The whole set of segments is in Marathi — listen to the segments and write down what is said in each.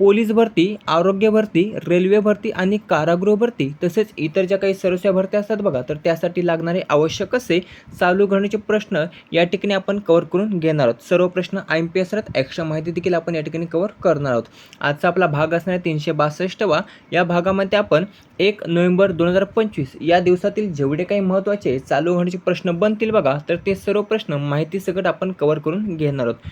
पोलीस भरती आरोग्य भरती रेल्वे भरती आणि कारागृह भरती तसेच इतर ज्या काही सर्वस्या भरत्या असतात बघा तर त्यासाठी लागणारे आवश्यक असे चालू घडण्याचे प्रश्न या ठिकाणी आपण कव्हर करून घेणार आहोत. सर्व प्रश्न I M P S extra माहिती देखील आपण या ठिकाणी कव्हर करणार आहोत. आजचा आपला भाग असणार आहे तीनशे बासष्टवा. या भागामध्ये आपण एक नोव्हेंबर दोन हजार पंचवीस या दिवसातील जेवढे काही महत्त्वाचे चालू घडण्याचे प्रश्न बनतील बघा तर ते सर्व प्रश्न माहिती सकट आपण कव्हर करून घेणार आहोत.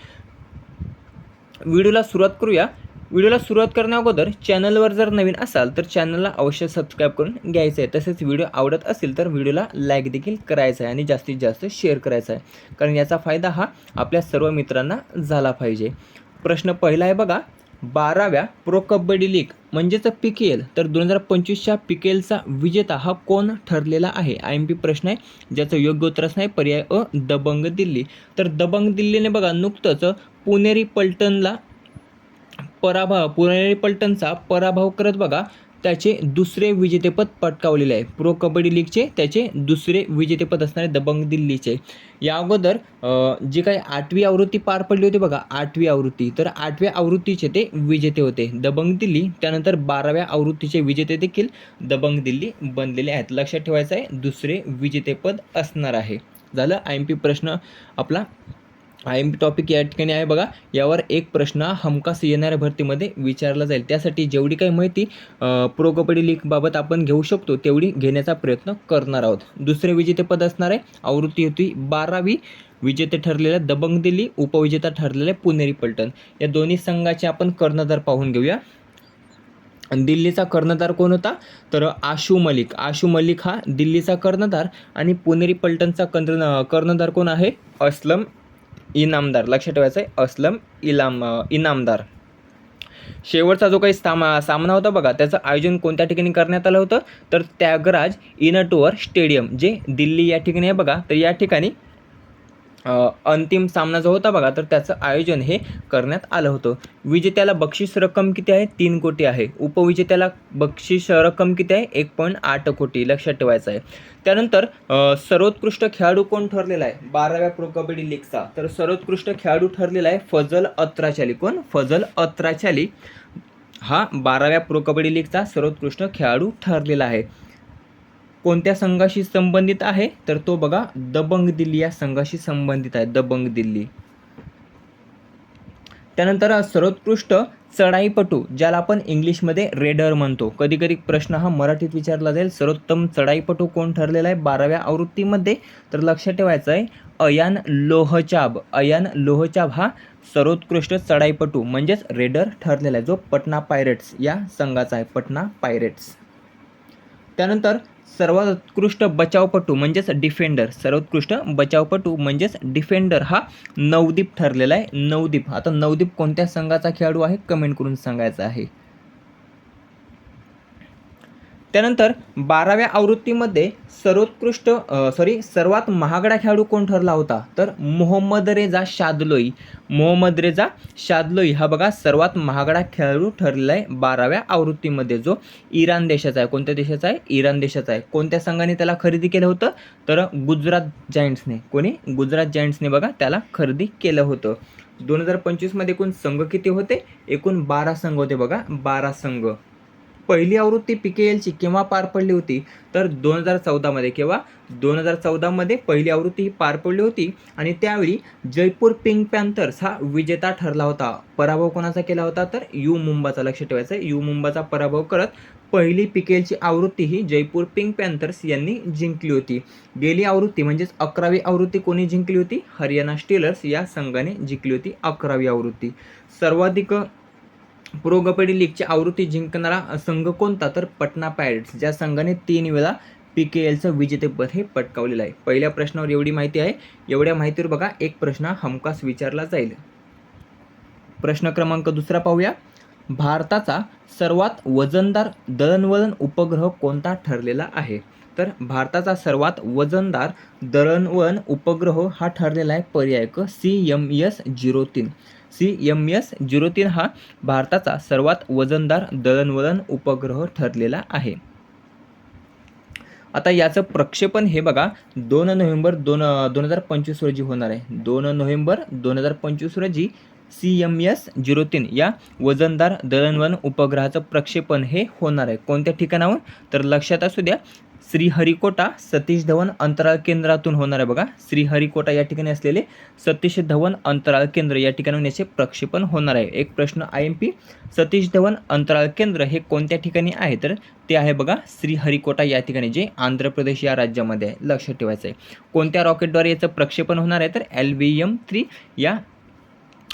व्हिडिओला सुरुवात करूया. व्हिडिओला सुरुवात करण्याअगोदर चॅनलवर जर नवीन असाल तर चॅनलला अवश्य सबस्क्राईब करून घ्यायचं आहे. तसेच व्हिडिओ आवडत असेल तर व्हिडिओला लाईक देखील करायचा आहे आणि जास्तीत जास्त शेअर करायचा आहे. कारण याचा फायदा हा आपल्या सर्व मित्रांना झाला पाहिजे. प्रश्न पहिला आहे बघा बाराव्या प्रो कबड्डी लीग म्हणजेच पी के एल तर दोन हजार पंचवीसच्या पी के एलचा विजेता हा कोण ठरलेला आहे? आय एम पी प्रश्न आहे ज्याचं योग्य उत्तर असणार आहे पर्याय अ दबंग दिल्ली. तर दबंग दिल्लीने बघा नुकतंच पुणेरी पलटणला पराभव पुणेरी पलटणचा पराभव करत बघा त्याचे दुसरे विजेतेपद पटकावलेले आहे. प्रो कबड्डी लीगचे त्याचे दुसरे विजेतेपद असणारे दबंग दिल्लीचे. या अगोदर जी काही आठवी आवृत्ती पार पडली होती बघा आठवी आवृत्ती. तर आठव्या आवृत्तीचे ते विजेते होते. दबंग दिल्ली त्यानंतर बाराव्या आवृत्तीचे विजेते देखील दबंग दिल्ली बनलेले आहेत. लक्षात ठेवायचं आहे दुसरे विजेतेपद असणार आहे. झालं आय एम पी प्रश्न आपला. आय एम पी टॉपिक या ठिकाणी आहे बघा. यावर एक प्रश्न हमखास येणाऱ्या भरतीमध्ये विचारला जाईल. त्यासाठी जेवढी काही माहिती प्रो कबड्डी लीगबाबत आपण घेऊ शकतो तेवढी घेण्याचा प्रयत्न करणार आहोत. दुसरे विजेतेपद असणार आहे. आवृत्ती होती बारावी. विजेते ठरलेल्या दबंग दिल्ली उपविजेता ठरलेले पुणेरी पलटण. या दोन्ही संघाचे आपण कर्णधार पाहून घेऊया. दिल्लीचा कर्णधार कोण होता? तर आशू मलिक. आशू मलिक हा दिल्लीचा कर्णधार आणि पुणेरी पलटणचा कर्ण कर्णधार कोण आहे? अस्लम इनामदार. लक्षात ठेवायचं आहे अस्लम इलाम इनामदार. शेवटचा जो काही सामा सामना होता बघा त्याचं आयोजन कोणत्या ठिकाणी करण्यात आलं होतं? तर त्यागराज इनटोअर स्टेडियम जे दिल्ली या ठिकाणी आहे बघा तर या ठिकाणी अंतिम सामना जो होता बघा तर त्याचं आयोजन हे करण्यात आलं होतं. विजेत्याला बक्षीस रक्कम किती आहे? तीन कोटी आहे. उपविजेत्याला बक्षीस रक्कम किती आहे? एक पॉईंट आठ कोटी लक्षात ठेवायचं आहे. त्यानंतर सर्वोत्कृष्ट खेळाडू कोण ठरलेला आहे? बाराव्या प्रो कबड्डी लीगचा. तर सर्वोत्कृष्ट खेळाडू ठरलेला आहे फजल अत्राचाली. कोण? फजल अत्राचाली. हा बाराव्या प्रो कबड्डी लीगचा सर्वोत्कृष्ट खेळाडू ठरलेला आहे. कोणत्या संघाशी संबंधित आहे? तर तो बघा दबंग दिल्ली या संघाशी संबंधित आहे दबंग दिल्ली. त्यानंतर सर्वोत्कृष्ट चढाईपटू ज्याला आपण इंग्लिशमध्ये रेडर म्हणतो. कधी कधी प्रश्न हा मराठीत विचारला जाईल. सर्वोत्तम चढाईपटू कोण ठरलेला आहे? बाराव्या आवृत्तीमध्ये. तर लक्षात ठेवायचं आहे अयान लोहचाब. अयान लोहचाब हा सर्वोत्कृष्ट चढाईपटू म्हणजेच रेडर ठरलेला आहे जो पटना पायरेट्स या संघाचा आहे पटना पायरेट्स. त्यानंतर सर्वात उत्कृष्ट बचावपटू म्हणजेच डिफेंडर सर्वोत्कृष्ट बचावपटू म्हणजेच डिफेंडर हा नवदीप ठरलेला आहे. नवदीप. आता नवदीप कोणत्या संघाचा खेळाडू आहे? कमेंट करून सांगायचं आहे. त्यानंतर बाराव्या आवृत्तीमध्ये सर्वोत्कृष्ट सॉरी सर्वात महागडा खेळाडू कोण ठरला होता? तर मोहम्मद रेजा शादलोई. मोहम्मद रेजा शादलोई हा बघा सर्वात महागडा खेळाडू ठरला आहे बाराव्या आवृत्तीमध्ये. जो इराण देशाचा आहे. कोणत्या देशाचा आहे? इराण देशाचा आहे. कोणत्या संघाने त्याला खरेदी केलं होतं? तर गुजरात जायंट्सने. कोणी? गुजरात जायंट्सने बघा त्याला खरेदी केलं होतं. दोन हजार पंचवीसमध्ये एकूण संघ किती होते? एकूण बारा संघ होते बघा. बारा संघ. पहिली आवृत्ती पी के एलची केव्हा पार पडली होती? तर दोन हजार चौदामध्ये केव्हा दोन हजार चौदामध्ये पहिली आवृत्ती ही पार पडली होती आणि त्यावेळी जयपूर पिंक पॅन्थर्स हा विजेता ठरला होता. पराभव कोणाचा केला होता? तर यू मुंबाचा. लक्ष ठेवायचं आहे यू मुंबाचा पराभव करत पहिली पी के एलची आवृत्ती ही जयपूर पिंक पॅन्थर्स यांनी जिंकली होती. गेली आवृत्ती म्हणजेच अकरावी आवृत्ती कोणी जिंकली होती? हरियाणा स्टीलर्स या संघाने जिंकली होती अकरावी आवृत्ती. सर्वाधिक प्रो कबड्डी लीगची आवृत्ती जिंकणारा संघ कोणता? तर पटना पायरेट्स. ज्या संघाने तीन वेळा पी के एलचं विजेतेपद हे पटकावलेलं आहे. पहिल्या प्रश्नावर एवढी माहिती आहे. एवढ्या माहितीवर बघा एक प्रश्न हमखास विचारला जाईल. प्रश्न क्रमांक दुसरा पाहूया. भारताचा सर्वात वजनदार दळणवळण उपग्रह कोणता ठरलेला आहे? तर भारताचा सर्वात वजनदार दळणवळण उपग्रह हा ठरलेला आहे पर्याय क सी एम एस झिरो तीन. सी एम एस झिरो तीन हा भारताचा सर्वात वजनदार दळणवळण उपग्रह ठरलेला आहे. आता याचं प्रक्षेपण हे बघा दोन नोव्हेंबर दोन दोन हजार पंचवीस रोजी होणार आहे. दोन नोव्हेंबर दोन हजार पंचवीस रोजी सी एम एस झिरो तीन या वजनदार दळणवळण उपग्रहाचं प्रक्षेपण हे होणार आहे. कोणत्या ठिकाणाहून? तर लक्षात असू द्या श्रीहरिकोटा सतीश धवन अंतराळ केंद्रातून होणार आहे बघा. श्रीहरिकोटा या ठिकाणी असलेले सतीश धवन अंतराळ केंद्र या ठिकाणी याचे प्रक्षेपण होणार आहे. एक प्रश्न I M P Satish Dhawan अंतराळ केंद्र हे कोणत्या ठिकाणी आहे? तर ते आहे बघा श्रीहरिकोटा या ठिकाणी जे आंध्र प्रदेश या राज्यामध्ये आहे. लक्षात ठेवायचं आहे. कोणत्या रॉकेटद्वारे याचं प्रक्षेपण होणार आहे? तर एल व्ही एम थ्री या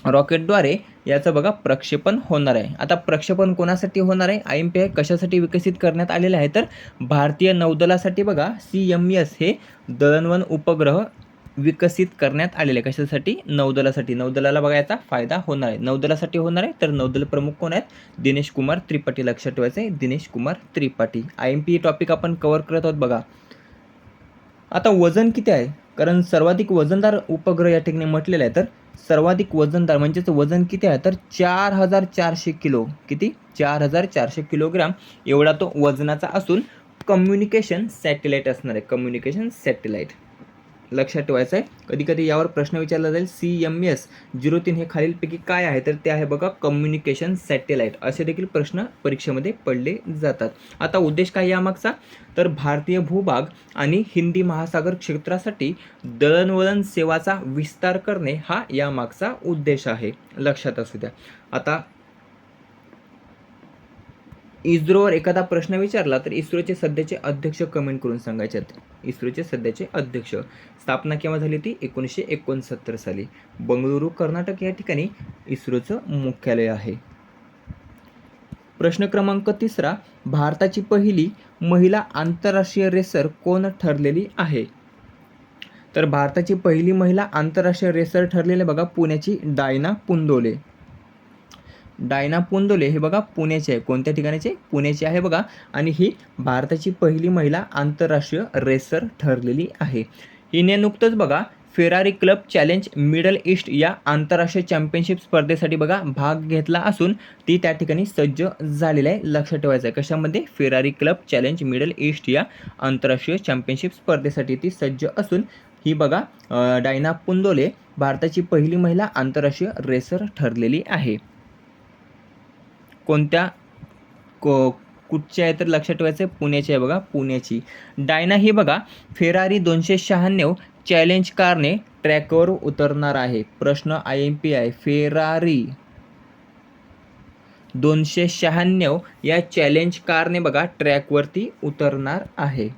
रॉकेटद्वारे याचं बघा प्रक्षेपण होणार आहे. आता प्रक्षेपण कोणासाठी होणार आहे? आय एम पी आय कशासाठी विकसित करण्यात आलेलं आहे? तर भारतीय नौदलासाठी बघा सी एम एस हे दळणवळण उपग्रह विकसित करण्यात आलेले आहे. कशासाठी? नौदलासाठी. नौदलाला बघा याचा फायदा होणार आहे. नौदलासाठी होणार आहे? तर नौदल प्रमुख कोण आहेत? दिनेश कुमार त्रिपाठी. लक्षात ठेवायचं आहे Dinesh Kumar Tripathi. I M P topic आपण कव्हर करत आहोत बघा. आता वजन किती आहे? कारण सर्वाधिक वजनदार उपग्रह या ठिकाणी म्हटलेलं आहे. तर सर्वाधिक वजनदार म्हणजेच वजन किती आहे? तर चार हजार चारशे किलो. किती? चार हजार चारशे किलोग्राम. एवढा तो वजनाचा असून कम्युनिकेशन सॅटेलाईट असणार आहे. कम्युनिकेशन सॅटेलाईट लक्षात ठेवायचं आहे कधी कधी यावर प्रश्न विचारला जाईल सी एम एस झिरो तीन हे खालीलपैकी काय आहे? तर ते आहे बघा कम्युनिकेशन सॅटेलाईट असे देखील प्रश्न परीक्षेमध्ये पडले जातात. आता उद्देश काय यामागचा? तर भारतीय भूभाग आणि हिंदी महासागर क्षेत्रासाठी दळणवळण सेवाचा विस्तार करणे हा यामागचा उद्देश आहे. लक्षात असू द्या. आता इस्रोवर एखादा प्रश्न विचारला तर इस्रोचे सध्याचे अध्यक्ष कमेंट करून सांगायचे आहेत इस्रोचे सध्याचे अध्यक्ष. स्थापना केव्हा झाली ती एकोणीसशे एकोणसत्तर साली. बंगळुरू कर्नाटक या ठिकाणी इस्रोचं मुख्यालय आहे. प्रश्न क्रमांक तिसरा. भारताची पहिली महिला आंतरराष्ट्रीय रेसर कोण ठरलेली आहे? तर भारताची पहिली महिला आंतरराष्ट्रीय रेसर ठरलेले बघा पुण्याची डायना पुंदोले. डायना पोंदोले हे बघा पुण्याचे आहे. कोणत्या ठिकाणीचे? पुण्याचे आहे बघा. आणि ही भारताची पहिली महिला आंतरराष्ट्रीय रेसर ठरलेली आहे. हिने नुकतंच बघा Ferrari club challenge middle east या आंतरराष्ट्रीय चॅम्पियनशिप स्पर्धेसाठी बघा भाग घेतला असून ती त्या ठिकाणी सज्ज झालेली आहे. लक्षात ठेवायचं आहे. कशामध्ये? Ferrari club challenge middle east या आंतरराष्ट्रीय चॅम्पियनशिप स्पर्धेसाठी ती सज्ज असून ही बघा डायना पुंदोले भारताची पहिली महिला आंतरराष्ट्रीय रेसर ठरलेली आहे. कोणत्या को कुठची आहे तर लक्षात ठेवायचं आहे? पुण्याची आहे बघा पुण्याची. डायना ही बघा फेरारी दोनशे शहाण्णव चॅलेंज कारने ट्रॅकवर उतरणार आहे. प्रश्न आय एम पी आहे. फेरारी दोनशे शहाण्णव या चॅलेंज कारने बघा ट्रॅकवरती उतरणार आहे.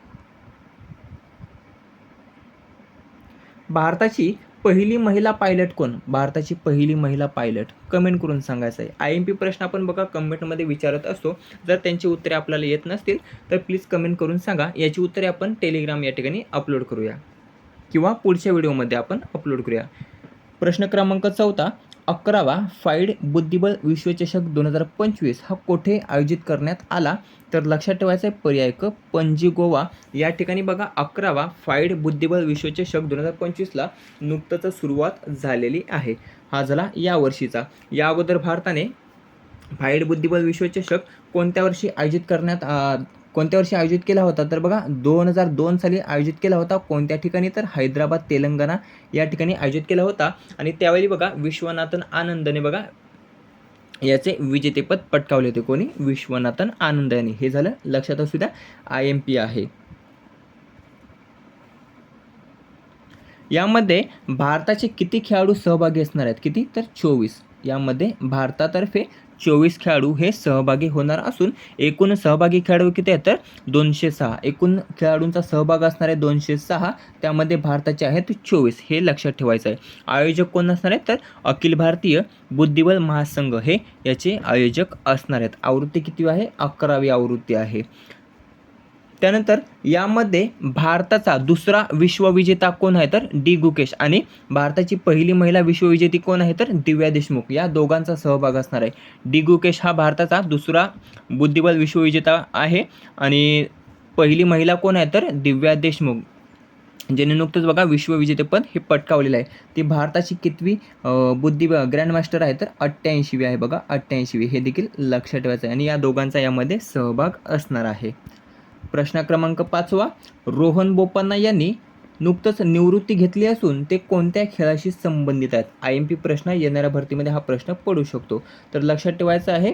भारताची पहिली महिला पायलट कोण? भारताची पहिली महिला पायलट. कमेंट करून सांगायचं आहे आय एम पी प्रश्न आपण बघा कमेंटमध्ये विचारत असतो. जर त्यांची उत्तरे आपल्याला येत नसतील तर प्लीज कमेंट करून सांगा. याची उत्तरे आपण टेलिग्राम या ठिकाणी अपलोड करूया. किंवा पुढच्या व्हिडिओमध्ये आपण अपलोड करूया. प्रश्न क्रमांक चौथा अकरावा फाईड बुद्धिबळ विश्वचषक दोन हजार पंचवीस हा कोठे आयोजित करण्यात आला? तर लक्षात ठेवायचा आहे पर्याय क पणजी गोवा. या ठिकाणी बघा अकरावा फाईड बुद्धिबळ विश्वचषक दोन हजार पंचवीसला नुकतंच सुरुवात झालेली आहे. हा झाला या वर्षीचा. या अगोदर भारताने फाईड बुद्धिबळ विश्वचषक कोणत्या वर्षी आयोजित करण्यात आ, कोणत्या वर्षी आयोजित केला होता? तर बघा दोन हजार दोन साली आयोजित केला होता कोणत्या ठिकाणी? तर हैदराबाद तेलंगणा या ठिकाणी आयोजित केला होता. आणि त्यावेळी बघा विश्वनाथन आनंदने बघा याचे विजेतेपद पटकावले होते. कोणी? विश्वनाथन आनंद यांनी. हे झालं लक्षात असू द्या आय एम पी आहे. यामध्ये भारताचे किती खेळाडू सहभागी असणार आहेत? किती? तर चोवीस. यामध्ये भारतातर्फे चोवीस खेळाडू हे सहभागी होणार असून एकूण सहभागी खेळाडू किती आहेत तर दोनशे सहा. एकूण खेळाडूंचा सहभाग असणार आहे दोनशे सहा. त्यामध्ये भारताचे आहेत चोवीस. हे लक्षात ठेवायचं आहे. आयोजक कोण असणार आहेत तर अखिल भारतीय बुद्धिबळ महासंघ हे याचे आयोजक असणार आहेत. आवृत्ती किती आहे? अकरावी आवृत्ती आहे. त्यानंतर यामध्ये भारताचा दुसरा विश्वविजेता कोण आहे तर डी गुकेश आणि भारताची पहिली महिला विश्वविजेती कोण आहे तर दिव्या देशमुख. या दोघांचा सहभाग असणार आहे. डी गुकेश हा भारताचा दुसरा बुद्धिबळ विश्वविजेता आहे आणि पहिली महिला कोण आहे तर दिव्या देशमुख. ज्याने नुकतंच बघा विश्वविजेतेपद हे पटकावलेलं आहे. ती भारताची कितवी बुद्धिब बुद्धी ग्रँडमास्टर आहे तर अठ्ठ्याऐंशीवी आहे बघा. अठ्ठ्याऐंशीवी हे देखील लक्षात ठेवायचं आहे. आणि या दोघांचा यामध्ये सहभाग असणार आहे. प्रश्न क्रमांक पाचवा. रोहन बोपन्ना यांनी नुकतंच निवृत्ती घेतली असून ते कोणत्या खेळाशी संबंधित आहेत? आय एम पी प्रश्न येणाऱ्या भरतीमध्ये हा प्रश्न पडू शकतो. तर लक्षात ठेवायचं आहे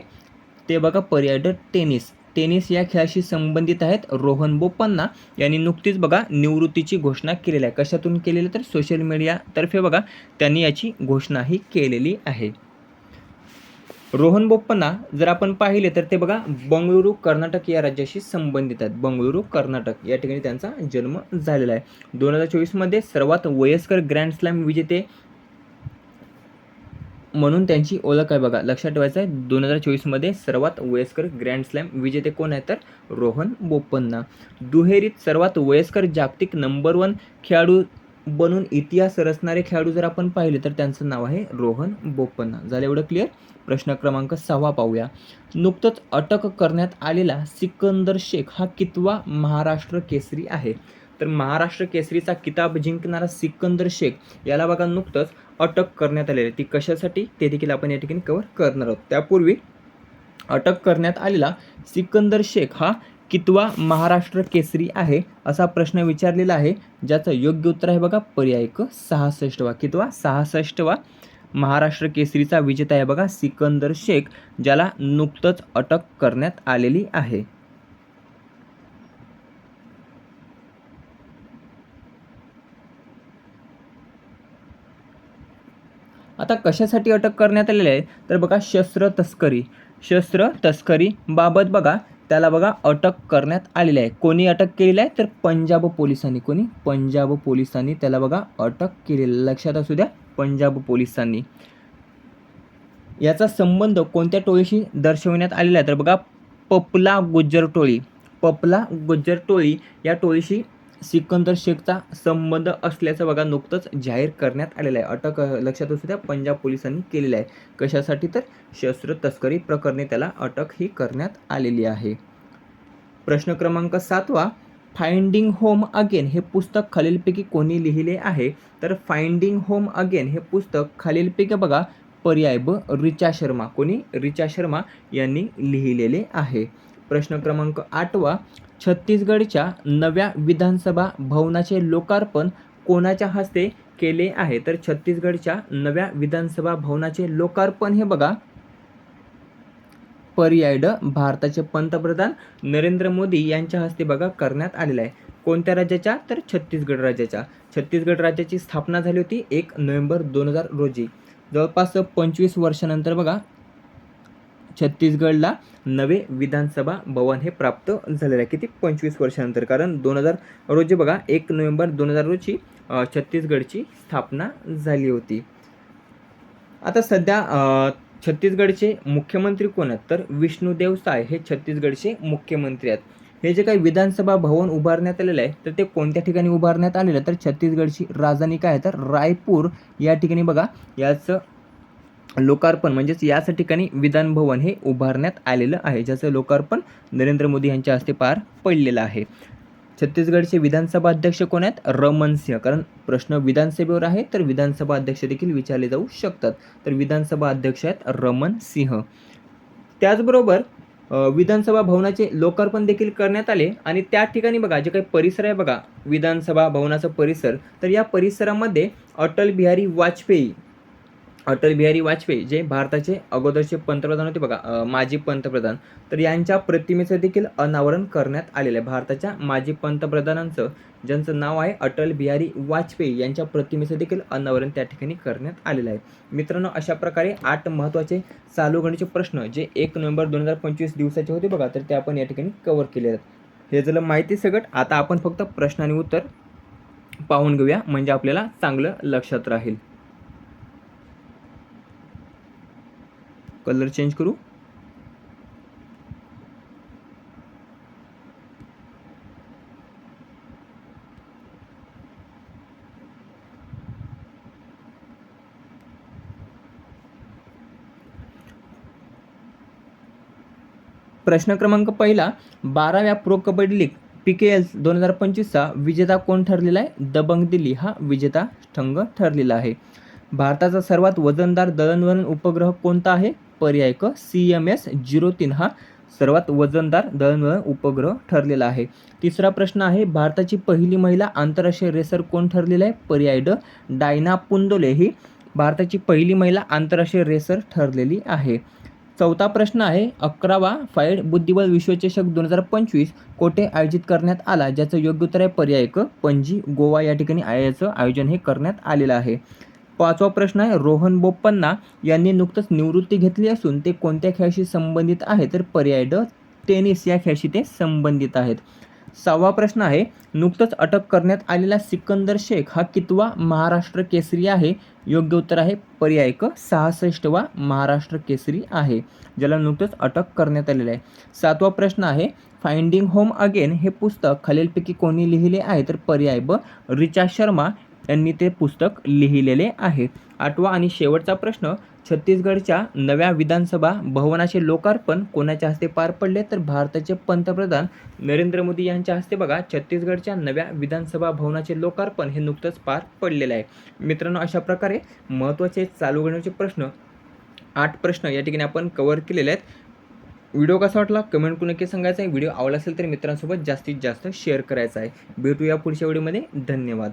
ते बघा पर्याय टेनिस. टेनिस या खेळाशी संबंधित आहेत रोहन बोपन्ना. यांनी नुकतीच बघा निवृत्तीची घोषणा केलेली आहे. कशातून केलेली? तर सोशल मीडियातर्फे बघा त्यांनी याची घोषणाही केलेली आहे. रोहन बोप्पन्ना जर आपण पाहिले तर ते बघा बंगळुरू कर्नाटक या राज्याशी संबंधित आहेत. बंगळुरू कर्नाटक या ठिकाणी त्यांचा जन्म झालेला आहे. दोन हजार चोवीसमध्ये सर्वात वयस्कर ग्रँड स्लॅम विजेते म्हणून त्यांची ओळख आहे बघा. लक्षात ठेवायचं आहे दोन हजार चोवीसमध्ये सर्वात वयस्कर ग्रँड स्लॅम विजेते कोण आहेत तर रोहन बोपन्ना दुहेरीत सर्वात वयस्कर जागतिक नंबर वन खेळाडू बनून इतिहास रचणारे खेळाडू जर आपण पाहिले तर त्यांचं नाव आहे रोहन बोपन्ना. झालं एवढं क्लिअर प्रश्न क्रमांक सहावा पाहूया. नुकतंच अटक करण्यात आलेला सिकंदर शेख हा कितवा महाराष्ट्र केसरी आहे? तर महाराष्ट्र केसरीचा किताब जिंकणारा सिकंदर शेख याला बघा नुकतंच अटक करण्यात आलेली आहे. ती कशासाठी? ते देखील आपण या ठिकाणी कव्हर करणार आहोत. त्यापूर्वी अटक करण्यात आलेला सिकंदर शेख हा कितवा महाराष्ट्र केसरी आहे असा प्रश्न विचारलेला आहे ज्याचं योग्य उत्तर आहे बघा पर्याय क सहासष्टवा. कितवा? सहासष्टवा महाराष्ट्र केसरीचा विजेता आहे बघा सिकंदर शेख ज्याला नुकतंच अटक करण्यात आलेली आहे. आता कशासाठी अटक करण्यात आलेली आहे? तर बघा शस्त्र तस्करी. शस्त्र तस्करी बाबत बघा त्याला बघा अटक करण्यात आलेली आहे. कोणी अटक केलेली आहे? तर पंजाब पोलिसांनी. कोणी? पंजाब पोलिसांनी त्याला बघा अटक केलेली लक्षात असू द्या पंजाब पोलिसांनी. याचा संबंध कोणत्या टोळीशी दर्शवण्यात आलेला आहे? तर बघा पपला गुज्जर टोळी. पपला गुज्जर टोळी या टोळीशी सिकंदर शेखचा संबंध असल्याचं बघा नुकतंच जाहीर करण्यात आलेलं आहे. अटक लक्षात असू द्या पंजाब पोलिसांनी केलेलं आहे. कशासाठी तर? शस्त्र तस्करी प्रकरणी त्याला अटक ही करण्यात आलेली आहे. प्रश्न क्रमांक सातवा फाइंडिंग होम अगेन हे पुस्तक खालीलपैकी कोणी लिहिले आहे? तर फाइंडिंग होम अगेन हे पुस्तक खालीलपैकी बघा पर्याय ब रिचा शर्मा. कोणी? रिचा शर्मा यांनी लिहिलेले आहे. प्रश्न क्रमांक आठवा छत्तीसगडच्या नव्या विधानसभा भवनाचे लोकार्पण कोणाच्या हस्ते केले आहे? तर छत्तीसगडच्या नव्या विधानसभा भवनाचे लोकार्पण हे बघा. पर्याय ड भारताचे पंतप्रधान नरेंद्र मोदी यांच्या हस्ते बघा करण्यात आलेला आहे. कोणत्या राज्याच्या? तर छत्तीसगड राज्याच्या. छत्तीसगड राज्याची स्थापना झाली होती एक नोव्हेंबर दोन हजार रोजी. जवळपास पंचवीस वर्षानंतर बघा छत्तीसगडला नवे विधानसभा भवन हे प्राप्त झालेलं आहे. किती? पंचवीस वर्षानंतर. कारण दोन हजार रोजी बघा एक नोव्हेंबर दोन हजार रोजी छत्तीसगडची स्थापना झाली होती. आता सध्या छत्तीसगडचे मुख्यमंत्री कोण आहेत? तर विष्णुदेव साय हे छत्तीसगडचे मुख्यमंत्री आहेत. हे जे काही विधानसभा भवन उभारण्यात आलेलं आहे तर ते कोणत्या ठिकाणी उभारण्यात आलेलं आहे? तर छत्तीसगडची राजधानी काय आहे? तर रायपूर. या ठिकाणी बघा याचं लोकार्पण म्हणजेच याच ठिकाणी विधान भवन हे उभारण्यात आलेलं आहे ज्याचं लोकार्पण नरेंद्र मोदी यांच्या हस्ते पार पडलेलं आहे. छत्तीसगडचे विधानसभा अध्यक्ष कोण आहेत? रमन सिंह. कारण प्रश्न विधानसभेवर आहे तर विधानसभा अध्यक्ष देखील विचारले जाऊ शकतात. तर विधानसभा अध्यक्ष आहेत रमन सिंह. त्याचबरोबर विधानसभा भवनाचे लोकार्पण देखील करण्यात आले. आणि त्या ठिकाणी बघा जे काही परिसर आहे बघा विधानसभा भवनाचा परिसर तर या परिसरामध्ये अटल बिहारी वाजपेयी अटल बिहारी वाजपेयी जे भारताचे अगोदरचे पंतप्रधान होते बघा माजी पंतप्रधान. तर यांच्या प्रतिमेचं देखील अनावरण करण्यात आलेलं आहे. भारताच्या माजी पंतप्रधानांचं ज्यांचं नाव आहे अटल बिहारी वाजपेयी यांच्या प्रतिमेचं देखील अनावरण त्या ठिकाणी करण्यात आलेलं आहे. मित्रांनो अशा प्रकारे आठ महत्त्वाचे चालू घडीचे प्रश्न जे एक नोव्हेंबर दोन हजार पंचवीस दिवसाचे होते बघा तर ते आपण या ठिकाणी कव्हर केले आहेत. हे झालं माहिती सगट आता आपण फक्त प्रश्न आणि उत्तर पाहून घेऊया म्हणजे आपल्याला चांगलं लक्षात राहील. कलर चेंज करू. प्रश्न क्रमांक पहिला बाराव्या pro kabaddi league P K L दोन हजार पंचवीसचा विजेता कोण ठरलेला आहे? दबंग दिल्ली हा विजेता संघ ठरलेला आहे. भारताचा सर्वात वजनदार दळणवळण उपग्रह कोणता आहे? पर्याय क. सी एम एस झिरो तीन हा सर्वात वजनदार दळणवळण उपग्रह ठरलेला आहे. तिसरा प्रश्न आहे भारताची पहिली महिला आंतरराष्ट्रीय रेसर कोण ठरलेलं आहे? पर्याय ड. डायना पुंदोले ही भारताची पहिली महिला आंतरराष्ट्रीय रेसर ठरलेली आहे. चौथा प्रश्न आहे अकरावा फाईड बुद्धिबळ विश्वचषक दोन हजार पंचवीस कोठे आयोजित करण्यात आला? ज्याचं योग्य उत्तर आहे पर्याय क. पणजी गोवा या ठिकाणी याचं आयोजन हे करण्यात आलेलं आहे. पाचवा प्रश्न आहे रोहन बोपन्ना यांनी नुकतंच निवृत्ती घेतली असून ते कोणत्या खेळाशी संबंधित आहे? तर पर्याय ड टेनिस या खेळाशी ते संबंधित आहेत. सहावा प्रश्न आहे नुकतंच अटक करण्यात आलेला सिकंदर शेख हा कितवा महाराष्ट्र केसरी आहे? योग्य उत्तर आहे पर्याय क सहासष्टवा महाराष्ट्र केसरी आहे ज्याला नुकतंच अटक करण्यात आलेलं आहे. सातवा प्रश्न आहे फाइंडिंग होम अगेन हे पुस्तक खालीलपैकी कोणी लिहिले आहे? तर पर्याय ब रिचा शर्मा यांनी ते पुस्तक लिहिलेले आहे आठवा आणि शेवटचा प्रश्न छत्तीसगडच्या नव्या विधानसभा भवनाचे लोकार्पण कोणाच्या हस्ते पार पडले? तर भारताचे पंतप्रधान नरेंद्र मोदी यांच्या हस्ते बघा छत्तीसगडच्या नव्या विधानसभा भवनाचे लोकार्पण हे नुकतंच पार पडलेलं आहे. मित्रांनो अशा प्रकारे महत्त्वाचे चालू घडण्याचे प्रश्न आठ प्रश्न या ठिकाणी आपण कव्हर केलेले आहेत. व्हिडिओ कसा वाटला? कमेंट करून नक्की सांगायचा आहे. व्हिडिओ आवडला असेल तर मित्रांसोबत जास्तीत जास्त शेअर करायचा आहे. भेटूया पुढच्या व्हिडिओमध्ये धन्यवाद.